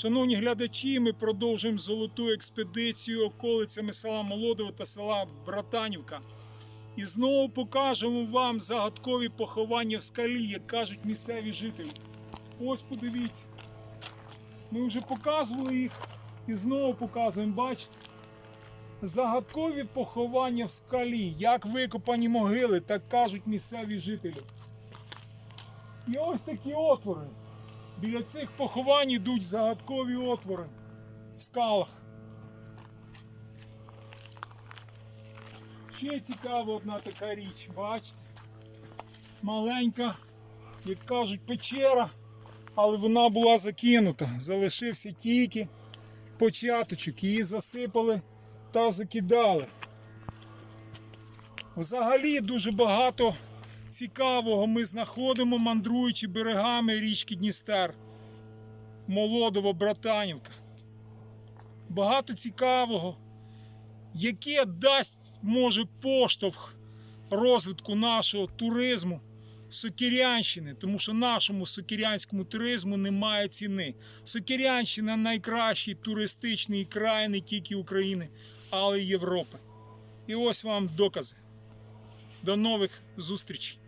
Шановні глядачі, ми продовжуємо золоту експедицію околицями села Молодово та села Братанівка. І знову покажемо вам загадкові поховання в скалі, як кажуть місцеві жителі. Ось подивіться. Ми вже показували їх і знову показуємо, бачите? Загадкові поховання в скалі, як викопані могили, так кажуть місцеві жителі. І ось такі отвори. Біля цих поховань йдуть загадкові отвори в скалах. Ще цікава одна така річ, бачите? Маленька, як кажуть, печера, але вона була закинута. Залишився тільки початочок, її засипали та закидали. Взагалі дуже багато цікавого ми знаходимо, мандруючи берегами річки Дністер, Молодово, Братанівка. Багато цікавого, яке дасть, може, поштовх розвитку нашого туризму Сокирянщини, тому що нашому сокирянському туризму немає ціни. Сокирянщина найкращий туристичний край не тільки України, але й Європи. І ось вам докази. До нових зустрічей!